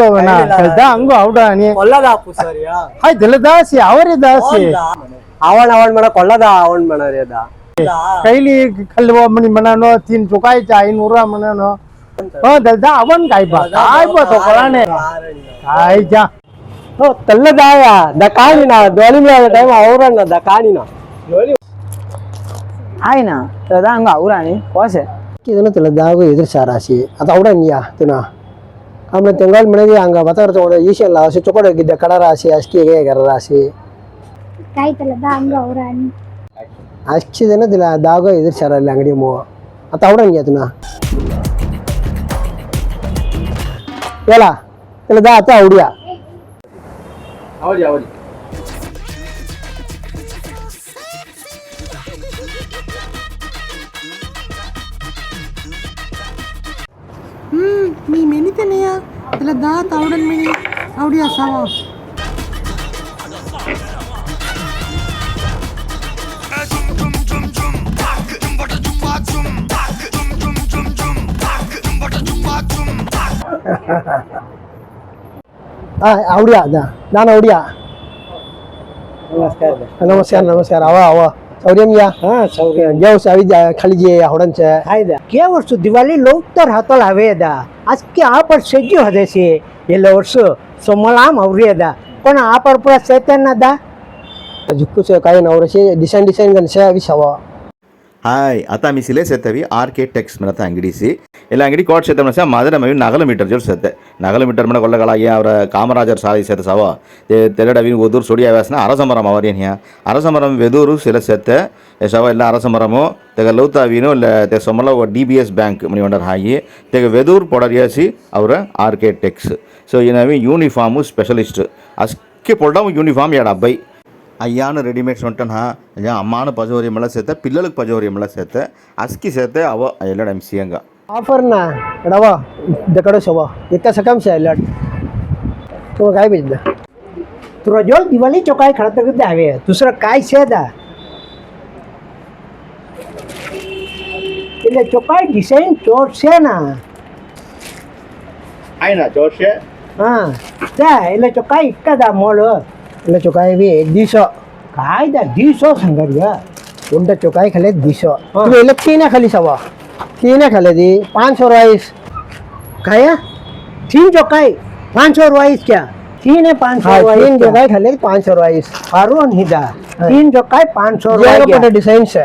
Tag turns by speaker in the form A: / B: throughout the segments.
A: ಹೋಗೋಣ
B: ಕಲ್ದ
A: ಹಂಗು ಅವಡಾಣಿ ಆಯ್ತು ಇಲ್ಲ ದಾಸಿ ಅವರೇ ದಾಸಿ
B: ಅವನ್ ಅವನ್ ಮಣ ಕೊಲ್ಲದ ಅವನ್ ಮಣ ರೀ ಅದ
A: ಕೈಲಿ ಕಲ್ವ ಮಣಿ ಮಣನೋ ತಿನ್ ಚುಕಾಯ್ಚ ಐನೂರ ಮಣನೋ
B: ಹೋ
A: ದಲ್ದ ಅವನ್ ಕಾಯ್ಬ
B: ಕಾಯ್ಬ ತಗೊಳ್ಳಾಣೆ
A: ಕಾಯ್ಜ
C: ಹೋ ತಲ್ಲದಾಯ ದ ಕಾಣಿನ ದೋಲಿ ಮೇಲೆ ಟೈಮ್
B: ಅವರನ್ನ ದ ಕಾಣಿನ
D: ಆಯ್ನಾ ತದ ಹಂಗ ಅವರಾಣಿ ಕೋಸೆ
C: ಇದನ್ನು ತಲದಾಗು ಎದುರು ಸಾರಾಸಿ ಅದು ಅವಡನ್ಯಾ ತಿನ್ನ ಆಮೇಲೆ ತಿಂಗಳ ಮನೆಗೆ ಹಂಗೆ ಬತಾರ ತೊಗೊಂಡು ಈಶೆಲ್ಲ ಹಸಿ ತಗೊಂಡೋಗಿದ್ದೆ ಕಡರಾಶಿ ಅಷ್ಟಿಗೆ ಗರರಾಶಿ
E: ಕಾಯ್ತಲ್ಲದ ಹಂಗ ಅವ್ರ
C: ಅಷ್ಟು ದಿನದಿಲ್ಲ ದಾಗ ಇದ್ರ ಸರ್ ಅಲ್ಲಿ ಅಂಗಡಿ ಮೂ ಅಂತ ಅವ್ರ ಹಂಗೆ ಅದನ್ನ ಹೇಳ ಇಲ್ಲದ ಅತ ಹುಡಿಯ
F: ಅವಡಿ ಅವಡಿ
G: මේ මිනිතනය එල දා තවුඩන් මිනි අවඩිය සවා
C: આવડ્યા ના ના આવડ્યા નમસ્કાર નમસ્કાર આવા આવા સૌર્યમિયા?
H: હા સૌર્ય
C: જેવું આવી જાય ખાલી જે આવડન છે.
H: હાಯ್ದ ગયા ವರ್ಷ ದಿವಾಲಿ ಲೋಕ್ತರ್ ಹತ್ತಲ್ ಅವೇ ಅದ ಅದಕ್ಕೆ ಆ ಪರ್ ಸೆಜ್ಜು ಹದಸಿ ಎಲ್ಲ ವರ್ಷ ಸೊಮ್ಮಲಾಮ್ ಅವ್ರಿ ಅದ પણ આ પર પૂરા ચેતન હતા
C: છે કાંઈ નવરે છે. ડિઝાઇન ડિઝાઇન ગન છે વિસાવા
I: ಹಾಯ್ ಅತಾಮಿ ಸಿಲೆ ಸೆತ್ತವಿ ಆರ್ ಕೆ ಟೆಕ್ಸ್ ಮಿಡತ ಅಂಗಡಿಸಿ ಇಲ್ಲ ಅಂಗಡಿ ಕೋಟ್ ಸೇತಮನ ಸಹ ಮದರ ಮೇವಿ ನಗಲ ಮೀಟರ್ ಜೋರ್ ಸತ್ತೆ ನಗಲ ಮೀಟರ್ ಮಡ ಕೊಲ್ಲಗಳಾಗಿ ಅವರ ಕಾಮರಾಜರ್ ಸಾಲಿ ಸೇತ ಸಾವ ತೆರಡವಿ ಒದೂರು ಸುಡಿಯ ವ್ಯಾಸನ ಅರಸಮರಂ ಅವರೇನಿಯ ಅರಸಮರಂ ವೆದೂರು ಸಿಲ ಸೆತ್ತೆ ಸವ ಎಲ್ಲ ಅರಸಮರಮು ತೆಗ ಲೌತಾವೀನು ಇಲ್ಲ ತೆಗ ಸೊಮಲ D B S bank money ಒಂಡರ್ ಹಾಯಿ ತೆಗ ವೆದೂರ್ ಪೊಡರಿಯಾಸಿ ಅವರ ಆರ್ ಕೆ ಟೆಕ್ಸ್ ಸೊ ಏನವಿ ಯೂನಿಫಾರ್ಮು ಸ್ಪೆಷಲಿಸ್ಟ್ ಅಸ್ಕೆ ಪೊಡವು ಯೂನಿಫಾರ್ಮ್ ಎರಡು ಅಬ್ಬೈ అయ్యాను రెడీమేడ్స్ ఉంటాను అయ్యా అమ్మాను పజోరియం ఎలా చేస్తే పిల్లలకు పజోరియం ఎలా చేస్తే అస్కి చేస్తే అవో వెళ్ళాడు ఎంసీఎంగా
C: ఆఫర్నా ఎడవా దెక్కడో సవా ఎక్క సకం వెళ్ళాడు तुला काय भेटलं
H: तुला जो दिवाळीचो काय खरं तर द्यावे दुसरं काय शेत એટલે જો કાંઈ ડિઝાઇન ચોર છે ને
F: આઈ ના ચોર છે
H: હા ત્યાં એટલે જો કાંઈ ઇક્કા દા મોલ
C: એટલે ಚುಕಾಯಿವಿ ದಿವಸ
H: ಕಾಯ್ದ ದಿವಸ ಸಂಗಡಿಯ
C: ಉಂಡ ಚುಕಾಯಿ ಖಲೆ ದಿವಸ ಎಲ್ಲ ತೀನ ಖಲಿಸವ ತೀನ ಖಲೆದಿ પાંચસો રાઈસ.
H: કાયા? તીન ચોકાઈ પાંચસો રાઈસ ક્યાં? તીન એ પાંચસો તીન ચોકાઈ
C: ખલે પાંચસો રાઈસ.
H: હારું હિદા તીન ચોકાઈ પાંચસો રાઈસ
C: ડિઝાઇન છે.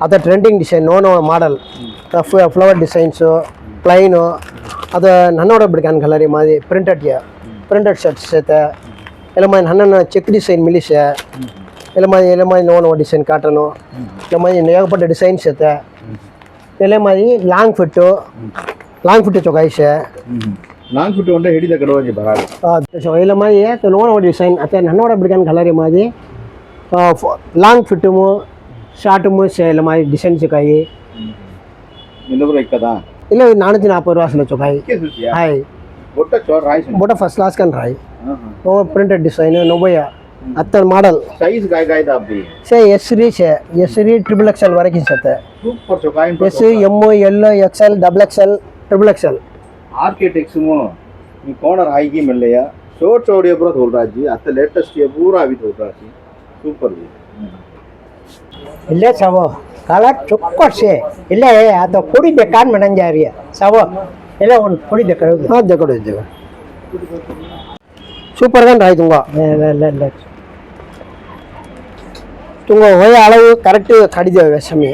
C: ಅದ ಟ್ರೆಂಡಿಂಗ್ ಡಿಸೈನ್ ನೋನೋ ಮಾಡಲ್ ಫ್ಲವರ್ ಡಿಸೈನ್ಸು ಪ್ಲೈನು ಅದು ನನ್ನೋಡ ಬಿಡ್ಕನ್ ಕಲರಿ ಮಾದಿ ಪ್ರಿಂಟೆಡ್ಗೆ ಪ್ರಿಂಟೆಡ್ ಶರ್ಟ್ಸ್ ಐತೆ ಎಲ್ಲ ಮಾದಿ ನನ್ನನ್ನು ಚೆಕ್ ಡಿಸೈನ್ ಮಿಲಿಸೆ ಎಲ್ಲ ಮಾದಿ ಎಲ್ಲ ಮಾದಿ ನೋನೋ ಡಿಸೈನ್ ಕಾಟನು ಎಲ್ಲ ಮಾದಿ ಏಗಪಟ್ಟ ಡಿಸೈನ್ಸ್ ಐತೆ ಎಲ್ಲ ಮಾದಿ ಲಾಂಗ್ ಫಿಟ್ಟು ಲಾಂಗ್ ಫಿಟ್ಟು ಚೊಕಾಯಿಸೆ
F: ಲಾಂಗ್ ಫಿಟ್ಟು ಒಂದೇ ಹಿಡಿದ ಕಡವಾಗಿ ಬರ
C: ಇಲ್ಲ ಮಾದಿ ನೋನೋ ಡಿಸೈನ್ ಅತ್ತೆ ನನ್ನೋಡ ಬಿಡ್ಕನ್ ಕಲರಿ ಮಾದಿ ಲಾಂಗ್ ಫಿಟ್ಟುಮು ஷார்ட்டுமே இந்த மாதிரி டிசைன் சுக்காய்
F: ಇನ್ನೂರು ಇಕ್ಕದಾ
C: இல்லை நானூற்றி நாற்பது ரூபா சொல்லி சுக்காய்
F: ಸಿಲ್ಸಿಯಾ
C: ஹாய்.
F: ಒಟ್ಟ ಚೋರ್ ರಾಯ್ಸ್ போட்டால்
C: ஃபர்ஸ்ட் கிளாஸ் கன் ராய். ரொம்ப பிரிண்டட் டிசைனு நொபையா அத்தனை மாடல்
F: ಸೈಜ್ ಗಾಯ ಗಾಯ್ದ ಅಬ್ಬಿ
C: சே எஸ்ரி சே. எஸ்ரி ட்ரிபிள் எக்ஸ்எல் வரைக்கும் சேர்த்து
F: super ಚೊಕಾಯಿ S
C: M L XL double XL triple XL
F: ಆರ್ಕಿಟೆಕ್ಟ್ಸ್ಮು ಈ ಕೋಣರ್ ಹಾಯ್ಗಿ ಮೆಲ್ಲೆಯ ಶೋರ್ ಚೌಡಿಯ ಪೂರ ತೋಲ್ರಾಜಿ ಅತ್ತ ಲೇಟೆಸ್ಟ್ ಪೂರ ಆವಿ ತೋಲ್ರಾಜಿ ಸೂಪರ್ ಜಿ
H: ಇಲ್ಲೇ ಸವೋ ಕಾಲ ಚೊಕ್ಕೊಡ್ಸಿ ಇಲ್ಲೇ ಅದು ಕುಡಿದ್ದೆ ಕಾನ್ ಮನಂಜ ಅರಿಯ ಸವೋ ಇಲ್ಲ ಒಂದು ಕುಡಿದ್ದೆ ಕಡಿದು
C: ಅದೇ ಕೊಡಿದ್ದೇವೆ ಸೂಪರ್ ಗಂಡ ಆಯ್ತು ತುಂಗ ತುಂಗ ಹೊಯ அளவு கரெக்ட் கடிதேவை விஷமி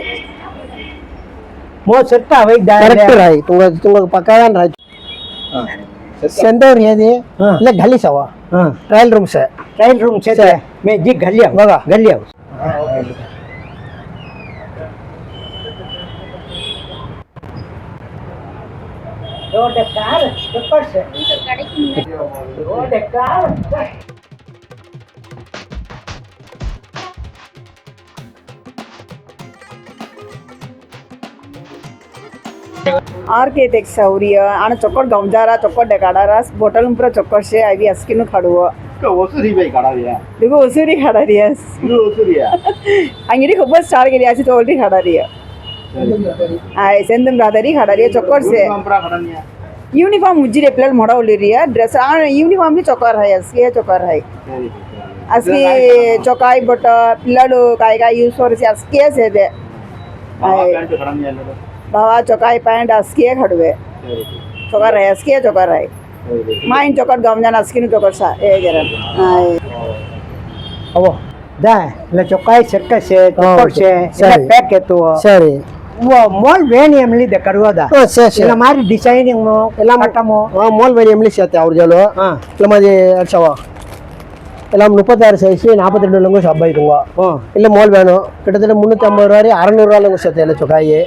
H: ಮೋಸಟ್ಟ ಅವೈ ಕರೆಕ್ಟ್
C: ರಾಯ್ ತುಂಗ ತುಂಗ ಪಕ್ಕದಾನ ರಾಯ್ சென்டர் ஏது இல்ல கல்லி சவா trial room sir
H: trial room சேர்த்து மே ஜி கல்லி
C: ஆகும்
H: கல்லி ஆகும்
J: आर्किटेक्ट सौर्य आ चौकट गमजारा चौकट डेकाडारा बोटल पर चौकट से आई अस्किन खड़ो
F: ओसुरी भाई खड़ा रिया
J: देखो ओसुरी खड़ा रिया
F: ओसुरी
J: आंगिरी खूब स्टार के लिए आज तो ओल्टी खड़ा रिया सेन्दरी हड़रिया चक्कर से यूनिफॉर्म उज्जी रे प्लेट मोड़ा उलिरिया ड्रेस आ यूनिफॉर्म ने चक्कर है सी है चक्कर है असि चकाई बट पिलाड़ काई का यूज़ कर से आस्के से दे बाबा चकाई पैंट आस्के खड़वे
F: चक्कर
J: है आस्के चक्कर है माइन चक्कर गमजान आस्के नु चक्कर सा ए जरा आए
H: अबो दा ले चकाई चक्कर से चक्कर से पैक है तो
C: सही
H: ಮೋಲ್ ವೇಣಿಯಲ್ಲಿ ಇದೆ ಕಡುವಾದ
C: ಸರಿ ಇಲ್ಲ
H: ಮಾರಿ ಡಿಸೈನಿಂಗ್ ಎಲ್ಲ ಮಟ್ಟಮು
C: ಮೋಲ್ ವೇಣಿಯಲ್ಲಿ சேர்த்து ಅವ್ರ ಜೋಲು ಇಲ್ಲ ಮಾದಿ அடிச்சாவா? எல்லாம் முப்பத்தாறு சைஸு நாற்பத்தி ரெண்டு லங்கும் ஷாப் ஆகிக்குங்க இல்லை மோல் வேணும். கிட்டத்தட்ட முந்நூற்றம்பது ரூபாய் அறநூறுவா லங்கும் சேர்த்து எல்லாம் சொக்காய்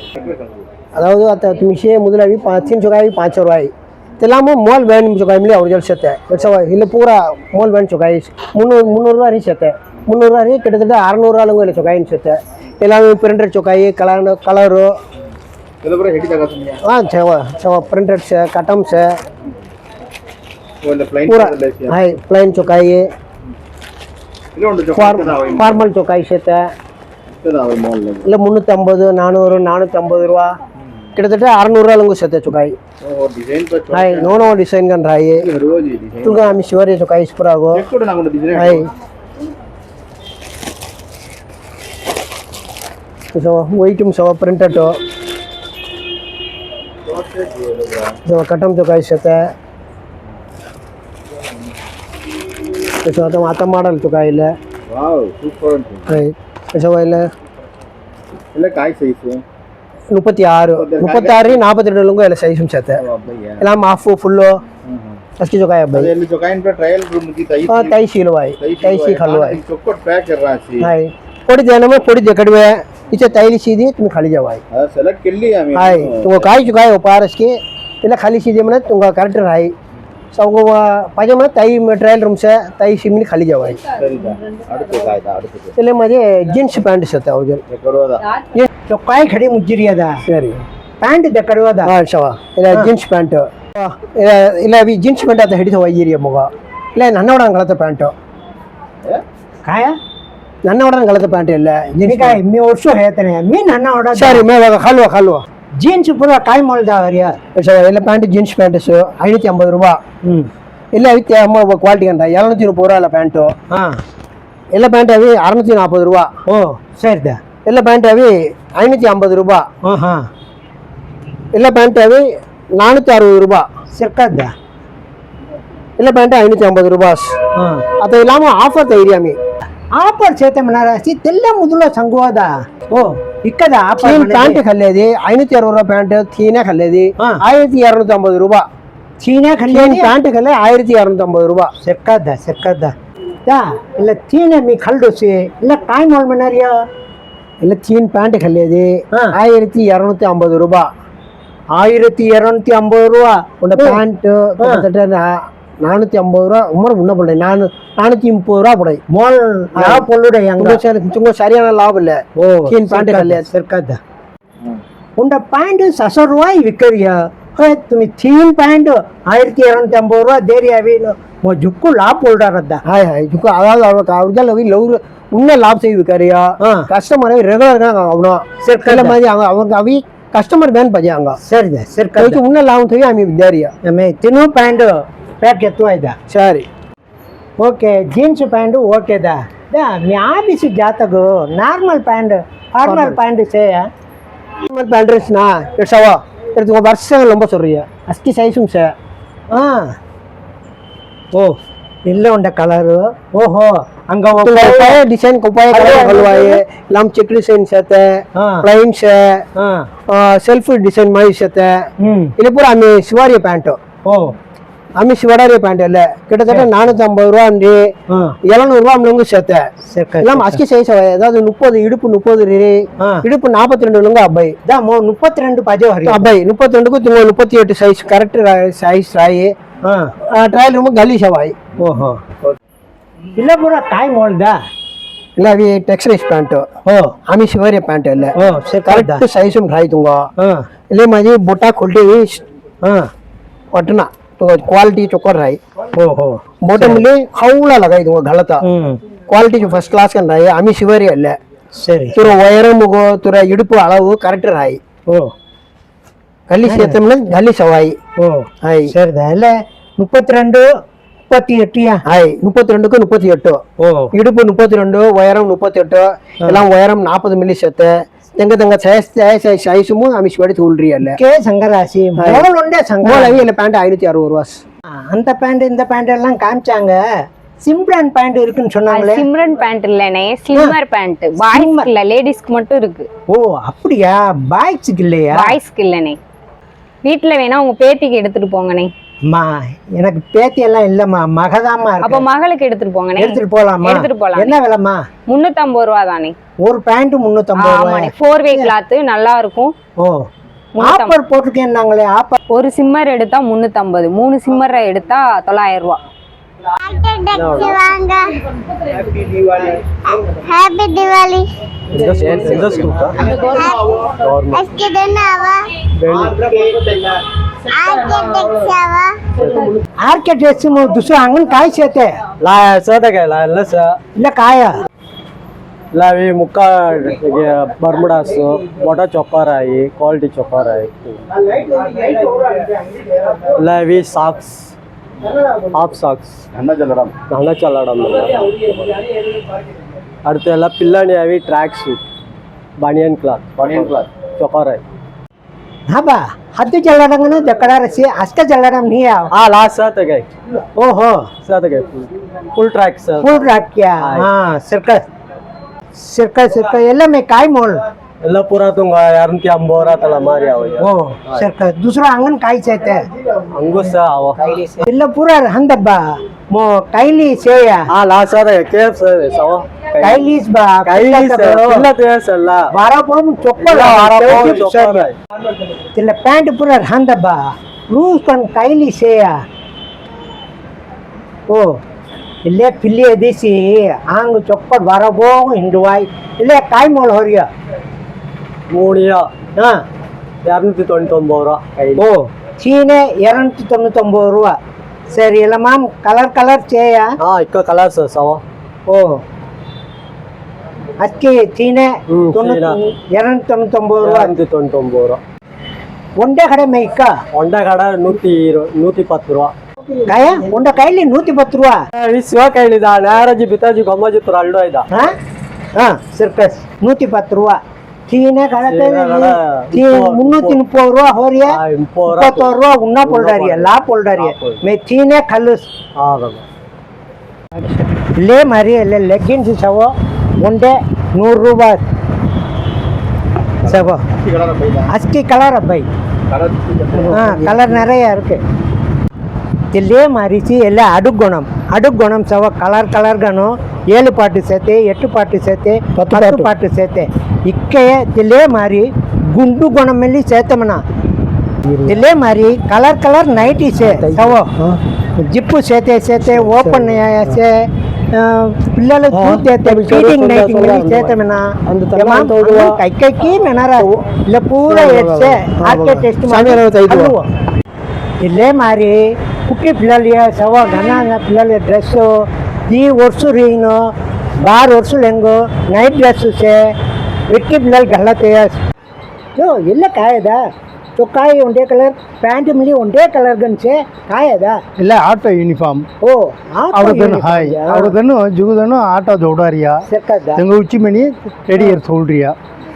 C: அதாவது அத்த மிஷே முதலாளி சின்ன சொக்காய் பாஞ்ச ரூபாய். எல்லாமும் மோல் வேணும் சொக்காயிலே அவர் ஜோல் சேர்த்தேன். இல்லை பூரா மோல் வேணும் சொக்காய் முந்நூறு முந்நூறுரூவா வரையும் சேர்த்தேன். முந்நூறுரூவா ரீ கிட்டத்தட்ட அறநூறுவா லங்கு இல்லை சொக்காயின்னு சேர்த்தேன் எல்லாமே பிரிண்டட் சொக்காய் கலர் கலரு
F: ಇದೊಬ್ಬರ ಹೆಡಿ ತಗೋತೀನಿ
C: ஆ செவ செவ பிரிண்டட்ஸு கட்டம்ஸு
F: ಒಂದು
K: ಪ್ಲೈನ್
C: பூரா ஹாய் பிளைன் சொக்காய்
F: ಇಲ್ಲ ಒಂದು
C: ஃபார்மல் சொக்காய் சேர்த்தேன்
F: ಅವ್ರ ಮಾಲ್
C: இல்லை முந்நூற்றம்பது நானூறு நானூற்றம்பது ரூபா கிட்டத்தட்ட அறநூறுவா லங்கு சேர்த்தேன் சொக்காய்
F: design hi
C: no no design gun ರಾಯಿ
F: rose design
C: ತುಗ ಆಮಿ ಶಿವರಿ ಚೊಕಾಯಿ ಸ್ಪುರಾಗು ಚೆಕ್
F: ಕೊಡು ನಂಗೊಂದು ಡಿಸೈನ್ ಹಾಯ್
C: ಇದು ವೈಟಮ್ ಸವ ಪ್ರಿಂಟೆಟು ಇದು ಕಟಮ್ದು ಕಾಯಿಸುತ್ತೆ ಇದು ಅದು ಮಾತ ಮಾಡಲ್ ತು ಕಾಯಿಲೆ இல்லை
F: இல்லை காய் சைஸு
C: முப்பத்தி ஆறு முப்பத்தாறு நாற்பத்தி ரெண்டு உங்க இல்லை சைஸும் சேர்த்து எல்லாம் ஆஃபு ஃபுல்லோ ಅಷ್ಟು ಜೋಕಾಯಿ ಹಬ್ಬ
F: ಇಲ್ಲಿ ಜೋಕಾಯಿನ ಟ್ರಯಲ್ ರೂಮ್ ಗೆ ತೈ ಹಾ
C: ತೈ ಶೀಲವಾಯಿ ತೈ ಶೀ ಖಲ್ವಾಯಿ
F: ಚೊಕ್ಕಟ್ ಪ್ಯಾಕ್ ರಾಸಿ
C: ಹೈ ಕೊಡಿದೆ ನಮ್ಮ ಕೊಡಿದೆ ಕಡುವೆ इथे तयारीशी दे तुम्ही खाली जेवाय
F: सलग केल्ली आम्ही
C: आहे तुमकां चुका काय उपार अशके तिला खाली शिजे म्हणत तुमकां कॅरेक्टर आहे सगळं पाहिजे म्हणत ताई ट्रायल रूम्स आहे ताई शिमली खाली जेवाय तिला माझे जीन्स पॅन्ट शेता हो
H: तो काय खडे मुज्जिरी अदा
C: ಸರಿ
H: ಪ್ಯಾಂಟ್ ದಕ್ಕಡವಾದ
C: ಹಾಂ ಶವ ಇಲ್ಲ ಜೀನ್ಸ್ ಪ್ಯಾಂಟ್ ಇಲ್ಲ ಇಲ್ಲ ವಿ ಜೀನ್ಸ್ ಪ್ಯಾಂಟ್ ಅಂತ ಹಿಡಿದು ಒಯ್ಯಿರಿ ಮಗ ಇಲ್ಲ ನನ್ನೋಡ ಹಂಗಳತ್ತ ಪ್ಯಾಂಟು
H: ಕಾಯ
C: ನನ್ನ ಒಡನ ಗಲತ ಪ್ಯಾಂಟ್ ಇಲ್ಲ ನಿನಗ
H: ಮಿ ವರ್ಷ ಹೇಳ್ತೇನೆ ಮೀ ನನ್ನ ಒಡ ಸರಿ
C: ಮೇ ಹಲ್ವ ಹಲ್ವ
H: ಜೀನ್ಸ್ ಪೂರ ಟೈಮ್ ಹೊಲ್ದ ಅವರಿಯ
C: ಸರ್ ಎಲ್ಲ ಪ್ಯಾಂಟ್ ಜೀನ್ಸ್ ಪ್ಯಾಂಟ್ಸ್ ಐನೂற்றி ஐம்பது ரூபா
H: ம்
C: இல்லை ஐநூற்றி ஐம்பது குவாலிட்டி கண்டா இரநூத்தி முப்பது ரூபா இல்லை பேண்ட்டு
H: ஆ
C: எல்லா பேண்ட்டாவே அறநூற்றி நாற்பது ரூபா
H: ஓ சரிதா
C: எல்லா பேண்ட்டாவே ஐநூற்றி ஐம்பது ரூபா
H: ஆஹா
C: எல்லா பேண்ட்டாவே நானூற்றி அறுபது ரூபா
H: சிற்காதா
C: எல்லா பேண்ட்டு ஐநூற்றி ஐம்பது ரூபா அது இல்லாமல் ஆஃபர் தைரியாமே
H: ఆఫర్ చేతమన్న రాసి తెల్ల ముదులో సంగోదా ఓ ఇక్కడ ఆఫర్ ప్యాంట్
C: కల్లేది ఐనూతి ఇరవై రూపాయ ప్యాంట్ తీనే కల్లేది ஆயிரத்தி இரநூத்தி ஐம்பது ரூபா.
H: சீனா கல்யாணி
C: பேண்ட்டு கல்ல ஆயிரத்தி இரநூத்தம்பது ரூபா.
H: செக்காதா செக்காதா. தா இல்லை தீனை மீ கல் டோசி இல்லை டைம் ஒன் மணி நேரியா
C: இல்லை தீன் பேண்ட்டு கல்லையது ஆயிரத்தி இரநூத்தி ஐம்பது ரூபா.
H: ஆயிரத்தி இரநூத்தி ஐம்பது ரூபா.
C: உன்னோட பேண்ட்டு கிட்டத்தட்ட நானூற்றி ஐம்பது ரூபா உமர் முன்ன பிள்ளை நான் நானூற்றி முப்பது ரூபா படை
H: மோல்
C: சரியான லாபம் இல்லை.
H: ஓ சீன் பேண்ட் கல்லையா? சச ரூபாய் விற்கிறியா? துமி தீன் ஆயிரத்தி இரநூத்தி ஐம்பது ரூபா தேரியாவே மோ ஜுக்கு லாப் போல்றாரதா
C: ஹாய் ஹாய் அதாவது அவருக்கு அவருக்கு தான் லவ் உன்ன லாப் செய்து விற்காரியா கஸ்டமரே
H: சரி கல்ல
C: மாதிரி அவங்க அவங்க அவி ಕಸ್ಟಮರ್ ಬ್ಯಾನ್ ಪಜೆ ಹಂಗ
H: ಸರಿ ಸರಿ
C: ಉನ್ನ ಲಾವ್ ತಗಿ ಆಮಿ ವಿದ್ಯಾರಿಯ
H: ಆಮೇಲೆ ತಿನ್ನು ಪ್ಯಾಕ್ ಎತ್ತುವ ಇದ್ದ
C: சரி
H: ಓಕೆ ಜೀನ್ಸ್ ಪ್ಯಾಂಟ್ ಓಕೆದ ದಾ మీ office జాతకు normal pant formal pant చేయ
C: நார்மல் பேண்ட்ரஸ்னா எட்ஸாவா எடுத்துக்கோ வருஷம் ரொம்ப சொல்றியா அஸ்கி சைஸும் சார்
H: ఆ. ఓ ఇల్లే ఉండే కలరు ఓహో అంగ பழைய
C: டிசைன் பழைய கலர் கல்வாய் எல்லாம் செக் டிசைன் சேர்த்த
H: ஆ.
C: பிளைன்ஸ் செல்ஃப் டிசைன் மாதிரி சேர்த்த
H: ಹ್ಮ್
C: இது பூரா அம்மி சிவாரிய பேண்ட்டு
H: ಓ
C: அமிஷ் வடாரிய பாயிண்ட் இல்ல. கிட்டத்தட்ட நானூத்தி ஐம்பது ரூபா வந்து எழுநூறு ரூபா அவங்க சேர்த்த.
H: எல்லாம் அஸ்கி
C: சைஸ் ஏதாவது முப்பது இடுப்பு முப்பது ரீ இடுப்பு நாற்பத்தி ரெண்டு லுங்க அபை.
H: முப்பத்தி ரெண்டு பஜே அபை.
C: முப்பத்தி ரெண்டுக்கு திங்க முப்பத்தி எட்டு சைஸ் கரெக்ட் சைஸ் ராயி ட்ரையல் ரூம் கலி சவாய்.
H: ஓஹோ. இல்லை பூரா டைம் ஓல்டா
C: இல்லை அவி டெக்ஸ்டைல்ஸ் பேண்ட்
H: ஓ.
C: அமிஷ் வேற பேண்ட்டு இல்லை.
H: ஓ சரி கரெக்ட்
C: சைஸும் ராய் துங்க. இல்ல மாதிரி பொட்டா
H: ஆ.
C: ஒட்டுனா. તો ಕ್ವಾಲಿಟಿ ಚೊಕ್ಕರ್ ರಾಯಿ
H: ಓಹೋ
C: ಮೊಟಮಲಿ ಅವಳ ಲಗ ಇದು ಗಲತ ಕ್ವಾಲಿಟಿ ಫಸ್ಟ್ ಕ್ಲಾಸ್ ಕನ್ ರಾಯಿ ಅಮಿ ಶಿವರಿ ಅಲ್ಲ
H: சரி துற
C: உயரமுகோ துற இடுப்பு அளவு கரெக்ட் ராய்
H: ஓ
C: கல்லி சேத்தம்ல கல்லி சவாய்
H: ஓ
C: ஹாய்
H: சரிதா இல்ல முப்பத்தி ரெண்டு முப்பத்தி எட்டு
C: ஹாய் முப்பத்தி ரெண்டுக்கு முப்பத்தி எட்டு
H: ஓ
C: இடுப்பு முப்பத்தி ரெண்டு உயரம் முப்பத்தி எட்டு எல்லாம் உயரம் நாற்பது மில்லி சேத்து ತೆಂಗ ತೆಂಗ ಸೈಜ್ ಸೈಜು ಆಮಿ ಶಿವಡಿ ತೂಲ್ರಿ ಅಲ್ಲ
H: கே சங்கராசி முதல் ஒன்றே சங்கர மூலவி
C: இல்லை பேண்ட் ஐநூற்றி அறுபது ரூபா
H: அந்த பேண்ட் இந்த பேண்ட் எல்லாம் காமிச்சாங்க சிம்ரன் பேண்ட் இருக்குன்னு சொன்னாங்களே
L: சிம்ரன் பேண்ட் இல்லனே ஸ்லிம்மர் பேண்ட் பாய்ஸ்க்கு இல்ல லேடிஸ்க்கு மட்டும் இருக்கு
H: ஓ அப்படியா பாய்ஸுக்கு இல்லையா
L: பாய்ஸ்க்கு இல்லனே வீட்ல வேணா உங்க பேத்திக்கு எடுத்துட்டு போங்கண்ணே
H: மா எனக்கு பேத்தி எல்லாம் இல்லம்மா மகதாமா அப்ப இருக்கு
L: மகளுக்கு எடுத்துட்டு போங்கண்ணே எடுத்துட்டு
H: போலாமா எடுத்துட்டு
L: போலாம். என்ன
H: விலைமா
L: முன்னூத்தம்பது ரூபா தானே
H: ஒரு பேண்ட் முந்நூற்றம்பது ரூபாய்?
L: ஃபோர் வே கிளாத்து நல்லா இருக்கும்
H: ஓ.
L: ஆப்பர்
H: போட்டிருக்கேன் நாங்களே ஆஃபர்
L: ஒரு சிம்மர் எடுத்தா முந்நூற்றம்பது மூணு சிம்மரை எடுத்தா தொள்ளாயிரம் ரூபா.
M: ஹாப்பி திவாலி
H: ಆರ್ಕೆ ಡ್ರೆಸ್ ದುಸು ಹಂಗನ್ ಕಾಯಿ ಸೇತೆ
B: ಲಾ ಸೇದಾಗ ಇಲ್ಲ
H: ಇಲ್ಲ ಕಾಯ
B: ಇಲ್ಲಾವಿ ಮುಕ್ಕ ಬರ್ಮುಡಾಸು ಮೊಟ ಚೊಪ್ಪಾರಾಯಿ ಕ್ವಾಲಿಟಿ ಚೊಪ್ಪಾರಾಯಿ ಇಲ್ಲಾವಿ ಸಾಕ್ಸ್ ಹಾಫ್ ಸಾಕ್ಸ್ ಹಣ ಚಲ್ಲಾಡಮ್ அடுத்து எல்லாம் பில்லாணி ஆவி ட்ராக் சூட் பனியன் கிளாத் பனியன்
F: கிளாத்
B: சொக்காராய்
H: ಹಾಬಾ ಹತ್ತು ಜಲ್ಲಾಡಂಗನ ದಕ್ಕಡ ರಸಿ ಅಷ್ಟೇ ಜಲ್ಲಾಡಂ ನೀ ಯಾವ
B: ಆ ಲಾ ಸಾತ ಗೈ
H: ಓಹೋ
B: ಸಾತ ಗೈ full track sir full
H: track ಯಾ ಹಾ ಸರ್ಕಸ್ सर्कस सर्कस எல்லாமே काय मोल
B: ಎಲ್ಲ ಪೂರ ತುಂಗ ಎರಡ್ನೂತಿ ಅಂಬೋರ ತಲ ಮಾರಿ ಅವ
H: हो सर्कस दुसरं अंगण काय शेते
B: ಹಂಗೂ ಸ ಅವ
H: ಇಲ್ಲ ಪೂರ ಹಂದಬ್ಬ ಮೋ ಕೈಲಿ ಸೇಯ
B: ಆ ಲಾಸ್ಟ್ ಸಾರ್ ಕೇಫ್ ಸರ್ ಸವ
H: ಕೈಲೀಸ್ ಬಾ ಕೈಲಿ ಸರ್ ಇಲ್ಲ
B: ತೇಸಲ್ಲ
H: ವಾರ ಪೂರ ಚೊಕ್ಕಲ ಚೊಕ್ಕಾರಾಯಿ ಇಲ್ಲ ಪ್ಯಾಂಟ್ ಪೂರ ಹಂದಬ್ಬ ಲೂಸ್ ಕೊಂಡು ಕೈಲಿ ಸೇಯ ಓ ಇಲ್ಲೇ ಪಿಲ್ಲಿ ಎದಿಸಿ ಹಂಗ ಚೊಕ್ಕದ ಬರಬೋಗು ಹಿಂಡುವಾಯ್ ಇಲ್ಲೇ ಕಾಯಿ ಮೋಳ ಹೊರಿಯ
B: ಮೂಳಿಯ
H: ಹಾಂ
B: இரநூத்தி தொண்ணூத்தொம்பது ரூபா
H: ஓ சீனே இரநூத்தி தொண்ணூத்தொம்பது ரூபா சரி இல்லை மேம் கலர் கலர் சேயா
B: ஆ இக்கோ கலர் சார் சவா
H: ஓ அச்சி சீனே
B: தொண்ணூத்தி
H: இரநூத்தி தொண்ணூத்தொம்பது ரூபா இரநூத்தி
B: தொண்ணூத்தொம்பது ரூபா
H: ஒண்டே கடை மேய்க்கா
B: ஒண்டே கடை நூற்றி இரு நூற்றி பத்து ரூபா
C: ಕಾಯಾ ಒಂದಾ
H: ಕೈಲಿ 110 ರೂಪಾಯಿ
B: ಈ ಶೋಕ ಕೈಲಿ ದಾ ನೇರಜಿ ಬಿತಾಜಿ ಗಮನಕ್ಕೆ ತರಳಡಾಯಿದಾ
H: ಹಾ? ಹಾ ಸರ್ಕಸ್. 110 ರೂಪಾಯಿ ಟೀನೇ ಕಳತೆ ರೂಪಾಯಿ ಹೋರಿಯಾ?
B: 100
H: ರೂಪಾಯಿ ಉನ್ನಾ ಪೋಳ್ಡಾರಿ ಲಾ ಪೋಳ್ಡಾರಿ ಮೇ ಟೀನೇ ಖಲುಸ್
B: ಹಾ
H: ಮರಿ ಲೇ 레ಗಿನ್ಸ್ ಶವ ಒಂದೆ 100 ರೂಪಾಯಿ. ಶವ ಅಜ್ಕಿ ಕಲರ್ ಅಪ್ಪೈ
C: ಕಲರ್
H: ನೆರೆಯ ಇರುಕೇ ಇಲ್ಲೇ ಮಾರಿಸಿ ಎಲ್ಲ ಅಡುಗುಣಂ ಅಡುಗುಣಂ ಸವ ಕಲರ್ ಕಲರ್ಗನು ಏಳು ಪಾಟು ಸೇತೆ ಎಟ್ಟು ಪಾಟು ಸೇತೆ
C: ಹತ್ತು
H: ಪಾಟು ಸೇತೆ ಇಕ್ಕೆ ತಿಲ್ಲೇ ಮಾರಿ ಗುಂಡು ಗುಣಮಲ್ಲಿ ಸೇತಮನ
C: ತಿಲ್ಲೇ
H: ಮಾರಿ ಕಲರ್ ಕಲರ್ ನೈಟಿ ಸೇ ಸವ జిప్పు సేతే సేతే ఓపెన్ సే పిల్లలు చూస్తే ఫీడింగ్ నైటింగ్ చేతమేనా కైకైకి మెనరా ಇಲ್ಲ ಪೂರ ಎಡ್ಸೆ ಆಕೆ ಟೆಸ್ಟ್ ಮಾಡಿ ಅಲ್ವೋ? ಪುಟ್ಟಿ ಪಿಲ್ಲಲ್ಲಿಯ ಸವ ಗನ ಪಿಲ್ಲಲ್ಲಿ ಡ್ರೆಸ್ಸು ಈ ವರ್ಷು ರೀನು ಬಾರ್ ವರ್ಷು ಲೆಂಗು ನೈಟ್ ಡ್ರೆಸ್ಸೆ ವಿಟ್ಟಿ ಪಿಲ್ಲಲ್ಲಿ ಗಲ್ಲತೆಯ ಓ ಎಲ್ಲ ಕಾಯದ ಸೊ ಕಾಯಿ ಒಂದೇ ಕಲರ್ ಪ್ಯಾಂಟ್ ಮೇಲೆ ಒಂದೇ ಕಲರ್ ಗನ್ಸೆ ಕಾಯದ
A: ಇಲ್ಲ ಆಟೋ ಯೂನಿಫಾರ್ಮ್
H: ಓ ಅವ್ರದನ್ನು ಹಾಯ್ ಅವ್ರದನ್ನು
A: ಜುಗುದನ್ನು ಆಟೋ ದೌಡಾರಿಯ ತೆಂಗ ಉಚ್ಚಿ ಮಣಿ ರೆಡಿ ಇರ್ ಸೋಲ್ರಿಯಾ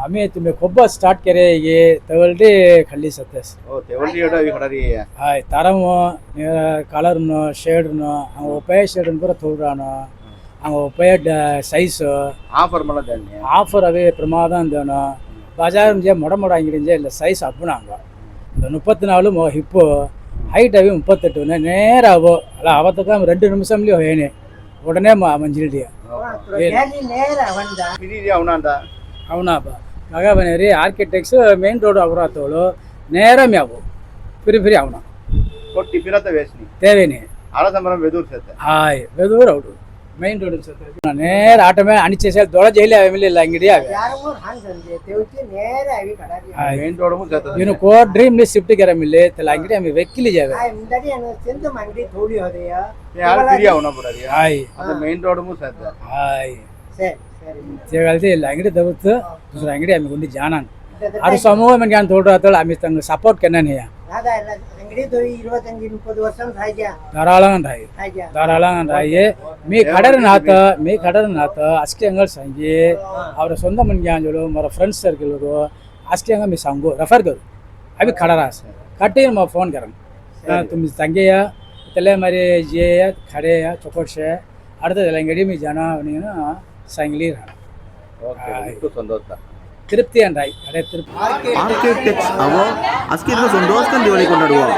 N: आम्ही तुम्ही खूप स्टार्ट केले ये तवलडी खाली सत्यास
F: ಓ ತೆವಳ್ಳಿ ಇಡೋ ಈ ಕಡರಿ
N: ಹಾಯ್ ತರಮು ಕಲರ್ನು ಶೇಡ್ನು ಹಂಗೆ ಉಪಾಯ ಶೇಡ್ನು ಪೂರ ತೋಡ್ರಾನು ಹಂಗೆ ಉಪಾಯ ಸೈಜ್
F: ಆಫರ್ ಮಾಡೋದನ್ನೇ
N: ஆஃபர் அது பிரமாதம் இருந்தோன்னு பஜார் ஜே முட முட அங்கிடிஞ்சே இல்லை சைஸ் அப்புனாங்க இந்த முப்பத்தி நாலு மொ ஹிப்பு ஹைட் அவி முப்பத்தெட்டு நேரம் ஆகும் அல்ல அவத்துக்கு ரெண்டு நிமிஷம்லயும் வேணும் உடனே மஞ்சிலிட்டியா
F: అవునా
N: అవునాబా మగాబనేరి ఆర్కిటెక్ట్స్ మెయిన్ రోడ్ అవరాతోలు నేరం యావు పిరి పిరి అవునా
F: కొట్టి పిరత వేసి
N: తేవేని
F: అడ సంబరం వెదూరు చేస్తా
N: హాయ్ వెదూరు అవుడు మెయిన్ రోడ్ సార్ నేర ఆటమే అని చేసే దొడ జైలు ఏమీ ఇలా అంగడి
F: మెయిన్ రోడ్ ಇನ್ನು
N: ಕೋರ್ ಡ್ರೀಮ್ ಲಿ ಶಿಫ್ಟ್ ಗೆರ ಮಿಲ್ಲೆ ತಲ ಅಂಗಡಿ ಆಮಿ ವೆಕ್ಕಿಲಿ ಜಾವೆ
F: ಯಾರು ತಿರಿಯ ಅವನ ಬಿಡರಿ
N: ಹಾಯ್
F: ಅದು ಮೇನ್ ರೋಡ್ ಮು ಸದ್ದ
N: ಹಾಯ್ ಜಗಲ್ತಿ ಇಲ್ಲ ಅಂಗಡಿ ದವತ್ತು ದುಸರ ಅಂಗಡಿ ಆಮಿ ಗುಂಡಿ ಜಾನನ್
H: ಅದು ಸಮೂಹ
N: ಮನ್ಗೆ ಅಂತ ತೋಡ್ರ ಆಮಿ ತಂಗ ಸಪೋರ್ಟ್ ಕೆನ್ನ ಧಾರಾಳಂಗ ಧಾರಾಳಂಗ ಮೀ ಕಡರ ನಾತ ಮೀ ಕಡರ ನಾತ ಅಷ್ಟೇ ಹಂಗ ಸಂಗಿ ಅವರ ಸ್ವಂತ ಮನ್ಗೆ ಅಂಜಲು ಮರ ಫ್ರೆಂಡ್ಸ್ ಸರ್ಕಲ್ರು ಅಷ್ಟೇ ಹಂಗ ಮೀ ಸಂಗು ರೆಫರ್ ಕರು ಅವಿ ಕಡರಾಸ ಕಟ್ಟಿ ನಮ್ಮ ಫೋನ್ ಕರಂ ತುಂಬ ತಂಗೆಯ ತಲೆ ಮರಿ ಜೇಯ ಕಡೆಯ ಚೊಕೊಡ್ಸೆ அடுத்தது இலங்கடி மீ ஜனாவனின்னு சங்கிலி
F: ஓகே சந்தோஷம்
N: திருப்தி என்றாய். அடைய திருப்தி.
I: ஆர்கிடெக்ட்ஸ் அவோ அஸ்கிர்னு சொந்தோஸ்கன் கொண்டாடுவோம்